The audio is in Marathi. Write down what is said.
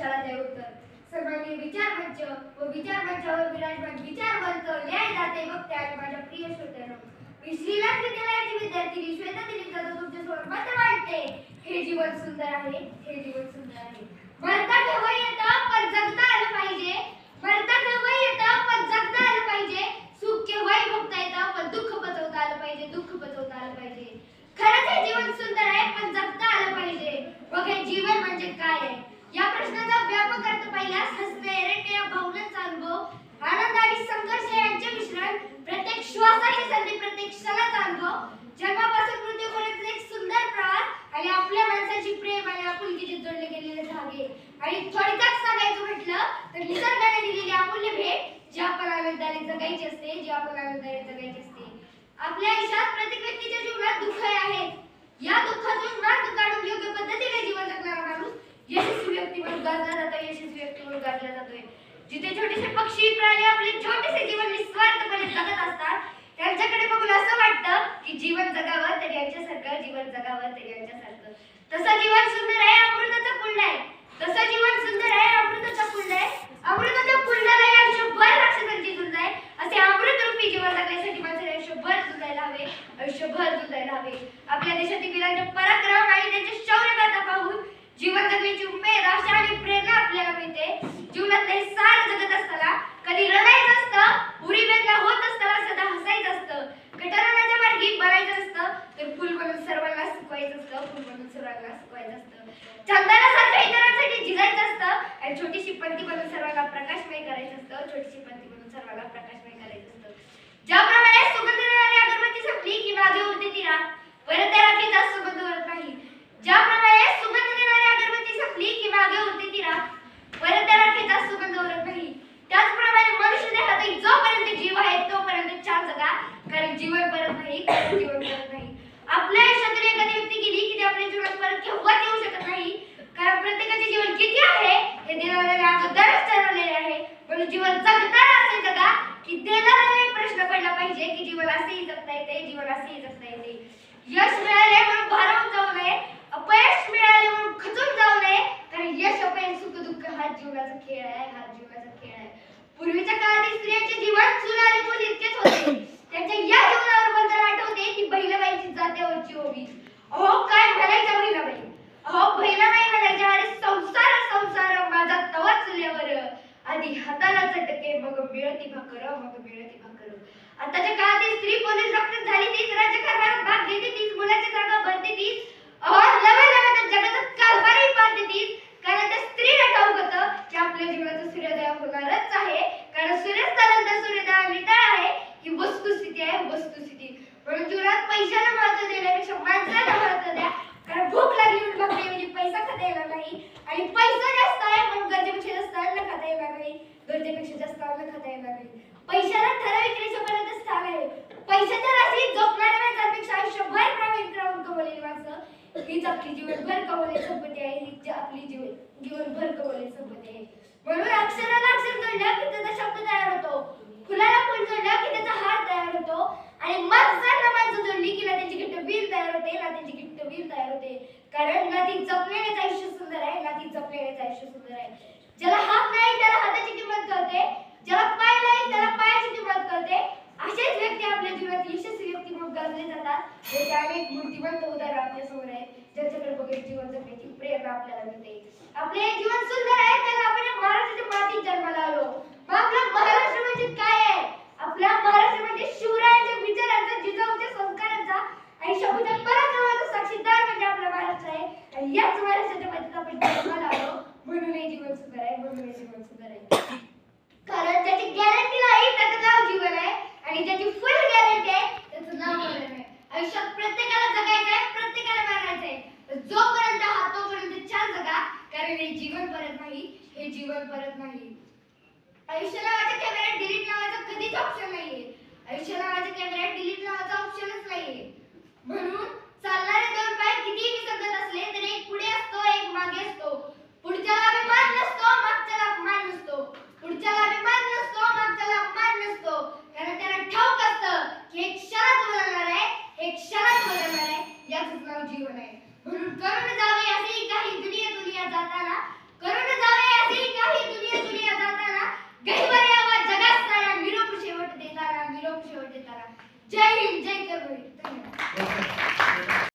प्रयोगशाळा द्या उत्तर. सर्वांनी विचार मंच व विचार मंचावर विराजमान विचारवंत न्याय जाते. वक्ते आणि माझ्या प्रिय श्रोत्यांनो मी श्रीनाथ विद्यालयाची विद्यार्थिनी श्वेता दिलीप जाधव तुमच्यासमोर मत मांडते. हे जीवन सुंदर आहे. हे जीवन सुंदर आहे. मरता केव्हा येतं? पण जगता आलं पाहिजे. मरता केव्हा येतं? पण जगता आलं पाहिजे. सुख केव्हाही भोगता येतं? पण दुःख पचवता आलं पाहिजे. दुःख पचवता आलं पाहिजे. खरंच हे जीवन सुंदर आहे पण जगता आलं पाहिजे. मग हे जीवन म्हणजे काय आहे? या प्रश्नाचा व्यापक अर्थ पाहिल्यास हसणे रडणे भावनांचा अनुभव आनंद आणि संघर्ष यांचे मिश्रण प्रत्येक श्वासाची संधी प्रत्येक क्षणाचा अनुभव. जन्मापासून मृत्यूपर्यंत एक सुंदर प्रवास आणि आपल्या माणसाची प्रेम आणि आपुलकीचे जोडले गेलेले धागे. आणि थोडक्यात सांगायचं म्हटलं तर निसर्गाने दिलेली अमूल्य भेट जी आपण आनंदाने जगायची असते जी आपण आनंदाने जगायची असते आपल्या आयुष्यात प्रत्येक व्यक्तीच्या जीवनात दुःख आहेत या दुःखातून मार्ग काढून योग्य पद्धतीने जीवन जगणारा माणूस यशस्वी उगारला जातो यशस्वी व्यक्ती उगारला जातोय. जिथे छोटेसे पक्षी प्राणी आपले छोटेसे जीवन निस्वार्थपणे जगत असतात त्यांच्याकडे बघून असं वाटतं की जीवन जगावं तर यांच्यासारखं जीवन जगावं तर यांच्यासारखं. तसं जीवन सुंदर आहे अमृताचं कुंड आहे. तसं जीवन सुंदर आहे अमृताचं कुंड आहे. अमृताच्या कुंडाला या आयुष्यभर राक्षसांची झुंज आहे असे अमृत रूपी जीवन जगण्यासाठी माणसाने आयुष्यभर झुंजायला हवे आयुष्यभर झुंजायला हवे. आपल्या देशातील वीरांचे पराक्रम आणि त्यांचे शौर्य गाथा पाहून जीवन जगण्याची उमेद आशा आणि प्रेरणा आपल्याला मिळते. जीवनात हे सार जगत असताना कधी रडायचं असतं उरी वेदना होत असताना सदा हसायचं असतं. कटाराच्या मार्गी बनायचं असतं तर फुल बनून सर्वांना सुकवायचं असतं फुल बनून सर्वांना सुकवायचं असतं. चंदनासारखं इतरांसाठी झिजायचं असतं आणि छोटीशी पंथी बनून सर्वांना प्रकाशमय करायचं असतं छोटीशी पंथी बनून सर्वांना प्रकाशमय करायचं असतं. ज्याप्रमाणे सुगंध देणारी अगरबत्ती संपली की मागे उरते ती राख परत त्या राखेचा सुगंध उरत नाही ज्याप्रमाणे सुगंध देणारी अगरबत्ती संपली की मागे उरते ती राख परत त्या राखेचा सुगंध उरत नाही त्याचप्रमाणे मनुष्य देहातही जोपर्यंत जीव आहे तोपर्यंत छान जगा कारण जीवन परत नाही कारण जीवन परत नाही आपल्या आयुष्यातून एखादी व्यक्ती गेली की ती आपल्या जीवनात परत केव्हाच येऊ शकत नाही कारण प्रत्येकाचे जीवन किती आहे हे देणाऱ्याने ठरवलेले आहे. म्हणून जीवन जगताना असे जगा की देणाऱ्याने प्रश्न पडला पाहिजे की जीवन असेही जगता येते जीवन असेही जगता येते यश मिळाले म्हणून भारावून जाऊ नये. अपयश मिळाले म्हणून खचून जाऊ नये. कारण यश अपयश सुख दुःख हा जीवनाचा खेळ आहे हा जीवनाचा खेळ आहे. पूर्वीच्या काळातील स्त्रियांचे जीवन चूल आणि मूल इतकेच होते. त्यांच्या या जीवनावर बंधन आठवते ती बहिणाबाईची जात्यावरची ओवी अहो काय म्हणायचं? स्त्री पोलीस डॉक्टर झाली तीच राजकारणात भाग घेते तीच मुलाची जागा भरते तीच और लवे लवे तर जगाचा कारभारही पाहते तीच. कारण त्या स्त्रीला ठाऊक होतं की आपल्या जीवनाचा सूर्योदय होणारच आहे. कारण सूर्यास्तानंतर सूर्योदय निटाळ आहे. ही वस्तुस्थिती आहे वस्तुस्थिती. म्हणून जीवनात पैशाला महत्त्व देण्यापेक्षा माणसाला महत्त्व द्या. कारण भूक लागली म्हणून भाकरी म्हणजे पैसा खाता येणार नाही. आणि पैसा जास्त आहे म्हणून गरजेपेक्षा जास्त अन्न खाता येणार नाही. गरजेपेक्षा जास्त अन्न खाता येणार नाही. पैशाला ठराविक रेषेपर्यंत पैशाच्या राशीत झोपणाऱ्या माणसांपेक्षा आयुष्यभर प्रवीण राहून कमवलेली माणसं हीच आपली जीवनभर कमवलेली संपत्ती आहे. हीच आपली जीवन जीवनभर कमवलेली संपत्ती आहे. म्हणून अक्षराला अक्षर जोडलं की त्याचा शब्द तयार होतो. फुलाला फुल जोडलं की त्याचा हार तयार होतो. आणि माणसाला माणसं जोडली की ना त्याची गिट्ट वीर तयार होते. ना त्याची गिट्ट वीर तयार होते. कारण ना ती जपलेल्याचं आयुष्य सुंदर आहे. ना ती जपलेल्याचं आयुष्य सुंदर आहे. ज्याला हात नाही त्याला हाताची किंमत कळते. ज्याला पाय नाही त्याला पायाची किंमत कळते असेच व्यक्ती आपल्या जीवनात यशस्वी व्यक्ती म्हणून गाजले जातात. त्याचे अनेक मूर्तिमंत उदाहरण आपल्यासमोर आहेत ज्यांच्याकडे बघून जीवन जगण्याची प्रेरणा आपल्याला मिळते. आपले जीवन सुंदर आहे कारण आपण या महाराष्ट्राच्या मातीत जन्माला आलो. मग आपला महाराष्ट्र म्हणजे काय आहे? आपला महाराष्ट्र म्हणजे शिवरायांच्या विचारांचा जिजाऊच्या संस्कारांचा आणि शब्दाच्या पराक्रमाचा साक्षीदार म्हणजे आपला महाराष्ट्र आहे. आणि याच महाराष्ट्राच्या मातीत आपण जन्माला आलो. म्हणून हे जीवन सुंदर आहे म्हणून हे जीवन सुंदर आहे. कारण त्याची गॅरंटी नाही त्याचं नाव जीवन आहे आणि ज्याची फुल गॅरंटी आहे त्याचं नाव मरण आहे आयुष्यात प्रत्येकाला जगायचं आहे प्रत्येकाला मारायचं आहे तर जोपर्यंत हा तोपर्यंत छान जगा कारण हे जीवन परत नाही हे जीवन परत नाही. आयुष्याला माझ्या कॅमेऱ्यात डिलीट नावाचा कधीच ऑप्शन नाहीये. आयुष्याला माझ्या कॅमेऱ्यात डिलीट नावाचा ऑप्शनच नाहीये. म्हणून चालणारे दोन पाय कितीही विसंगत असले तरी एक पुढे असतो एक मागे असतो. पुढच्याला अभिमान नसतो मागच्याला अपमान नसतो. पुढच्याला अभिमान नसतो मागच्याला अपमान नसतो. कारण त्याला ठाऊक असतं की एक क्षणात बदलणार आहे एक क्षणात बदलणार आहे याच नाव जीवन आहे.